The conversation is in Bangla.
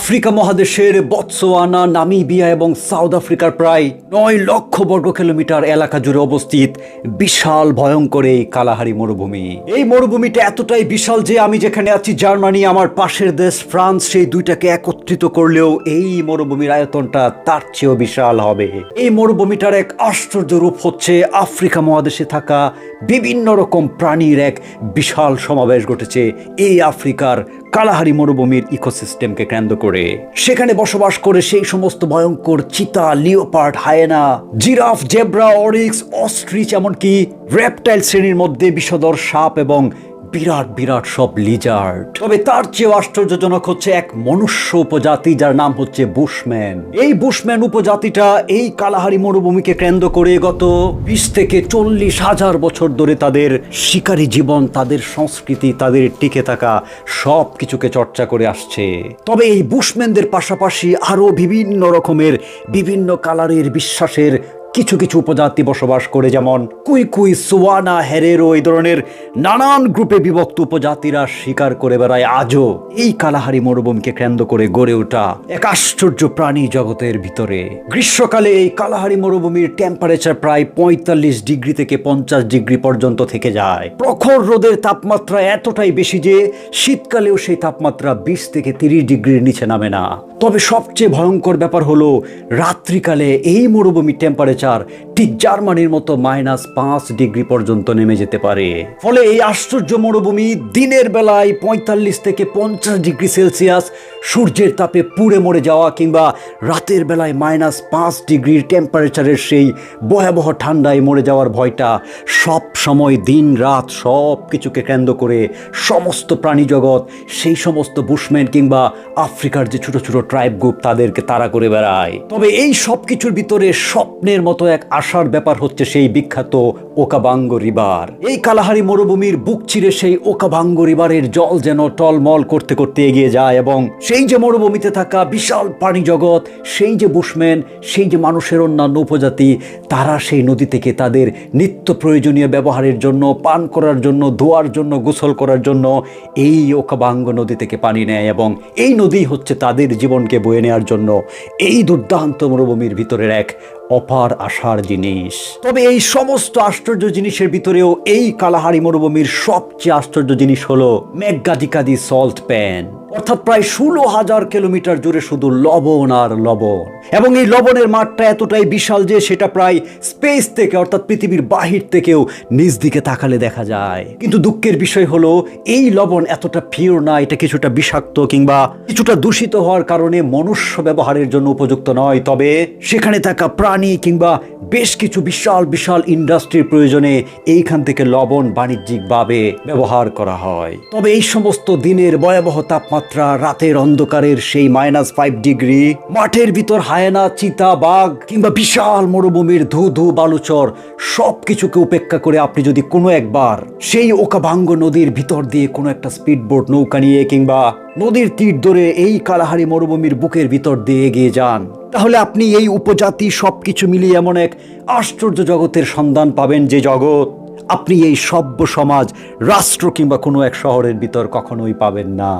আফ্রিকা মহাদেশের বৎসোয়ানা, নামিবিয়া এবং সাউথ আফ্রিকার প্রায় নয় লক্ষ বর্গ কিলোমিটার এলাকা জুড়ে অবস্থিত বিশাল, ভয়ঙ্কর এই কালাহারি মরুভূমি। এই মরুভূমিটা এতটাই বিশাল যে আমি যেখানে আছি, জার্মানি, আমার পাশের দেশ ফ্রান্স, সেই দুইটাকে একত্রিত করলেও এই মরুভূমির আয়তনটা তার চেয়েও বিশাল হবে। এই মরুভূমিটার এক আশ্চর্য রূপ হচ্ছে আফ্রিকা মহাদেশে থাকা বিভিন্ন রকম প্রাণীর এক বিশাল সমাবেশ ঘটেছে এই আফ্রিকার কালাহারি মরুভূমির ইকোসিস্টেমকে কেন্দ্র করে সেখানে বসবাস করে সেই সমস্ত ভয়ঙ্কর cheetah, leopard, hyena, giraffe, zebra, oryx, ostrich, এমনকি রেপটাইল শ্রেণির মধ্যে বিষধর সাপ এবং বিরাট বিরাট সব লিজার্ড তবে তার চেয়েও আশ্চর্যজনক হচ্ছে এক মনুষ্য উপজাতি যার নাম হচ্ছে বুশম্যান এই বুশম্যান উপজাতিটা এই কালাহারি মরুভূমিকে কেন্দ্র করে গত বিশ থেকে চল্লিশ হাজার বছর ধরে তাদের শিকারী জীবন, তাদের সংস্কৃতি, তাদের টিকে থাকা সব কিছুকে চর্চা করে আসছে। তবে এই বুশম্যানদের পাশাপাশি আরও বিভিন্ন রকমের বিভিন্ন কালারের বিশ্বাসের কিছু কিছু উপজাতি বসবাস করে, যেমন কুই কুই, সুয়ানা, হেরেরো, এই ধরনের নানান গ্রুপে বিভক্ত উপজাতিরা শিকার করে বেড়ায়। আজও এই কালাহারি মরুভূমিকে কেন্দ্র করে গড়ে ওঠা এক আশ্চর্য প্রাণী জগতের ভিতরে। গ্রীষ্মকালে এই কালাহারি মরুভূমির টেম্পারেচার প্রায় পঁয়তাল্লিশ ডিগ্রি থেকে পঞ্চাশ ডিগ্রি পর্যন্ত থেকে যায়। প্রখর রোদের তাপমাত্রা এতটাই বেশি যে শীতকালেও সেই তাপমাত্রা বিশ থেকে তিরিশ ডিগ্রির নিচে নামে না। তবে সবচেয়ে ভয়ঙ্কর ব্যাপার হলো, রাত্রিকালে এই মরুভূমির টেম্পারেচার ঠিক জার্মানির মতো মাইনাস পাঁচ ডিগ্রি পর্যন্ত নেমে যেতে পারে। ফলে এই আশ্চর্য মরুভূমি দিনের বেলায় পঁয়তাল্লিশ থেকে পঞ্চাশ ডিগ্রি সেলসিয়াস সূর্যের তাপে পুড়ে মরে যাওয়া কিংবা রাতের বেলায় মাইনাস পাঁচ ডিগ্রির টেম্পারেচারের সেই ভয়াবহ ঠান্ডায় মরে যাওয়ার ভয়টা সব সময় দিন রাত সব কিছুকে কেন্দ্র করে সমস্ত প্রাণী জগৎ সেই সমস্ত বুশম্যান কিংবা আফ্রিকার যে ছোট ছোট ট্রাইব গ্রুপ তাদেরকে তাড়া করে বেড়ায়। তবে এই সব কিছুর ভিতরে স্বপ্নের মতো এক আশার ব্যাপার হচ্ছে সেই বিখ্যাত ওকাবাঙ্গ রিবার এই কালাহারি মরুভূমির বুক চিরে সেই ওকাবাঙ্গ রিবারের জল যেন টলমল করতে করতে এগিয়ে যায় এবং সেই যে মরুভূমিতে থাকা বিশাল প্রাণী জগৎ, সেই যে বুশম্যান, সেই যে মানুষের অন্যান্য উপজাতি, তারা সেই নদী থেকে তাদের নিত্য প্রয়োজনীয় ব্যবহারের জন্য, পান করার জন্য, ধোয়ার জন্য, গোসল করার জন্য এই ওকাবাঙ্গ নদী থেকে পানি নেয় এবং এই নদী হচ্ছে তাদের জীবনকে বয়ে নেওয়ার জন্য এই দুর্দান্ত মরুভূমির ভিতরের এক অপার আশার জিনিস। তবে এই সমস্ত আশ্চর্য জিনিসের ভিতরেও এই কালাহারি মরুভূমির সবচেয়ে আশ্চর্য জিনিস হলো মেঘগাদিকাদি সল্ট প্যান। অর্থাৎ প্রায় ষোলো হাজার কিলোমিটার জুড়ে শুধু লবণ আর লবণ। এবং এই লবণের মাঠটা এতটাই বিশাল যে সেটা প্রায় স্পেস থেকে, অর্থাৎ পৃথিবীর বাহির থেকেও নিজ দিকে তাকালে দেখা যায়। কিন্তু দুঃখের বিষয় হলো, এই লবণ এতটা পিওর না, এটা কিছুটা বিষাক্ত কিংবা কিছুটা দূষিত হওয়ার কারণে মনুষ্য ব্যবহারের জন্য উপযুক্ত নয়। তবে সেখানে থাকা প্রাণী কিংবা বেশ কিছু বিশাল বিশাল ইন্ডাস্ট্রির প্রয়োজনে এইখান থেকে লবণ বাণিজ্যিকভাবে ব্যবহার করা হয়। তবে এই সমস্ত দিনের ভয়াবহ তাপমাত্রা রাতের অন্ধকারের সেই মাইনাস ফাইভ ডিগ্রি মাঠের ভিতর হায়না, চিতা, বাঘ কিংবা বিশাল মরুভূমির ধু ধু বালুচর সব কিছুকে উপেক্ষা করে আপনি যদি কোনো একবার সেই ওকাভাঙ্গ নদীর ভিতর দিয়ে কোনো একটা স্পিডবোট নৌকা নিয়ে কিংবা নদীর তীর ধরে এই কালাহারি মরুভূমির বুকের ভিতর দিয়ে এগিয়ে যান, তাহলে আপনি এই উপজাতি সবকিছু মিলিয়ে এমন এক আশ্চর্য জগতের সন্ধান পাবেন যে জগৎ আপনি এই সভ্য সমাজ, রাষ্ট্র কিংবা কোনো এক শহরের ভিতর কখনোই পাবেন না।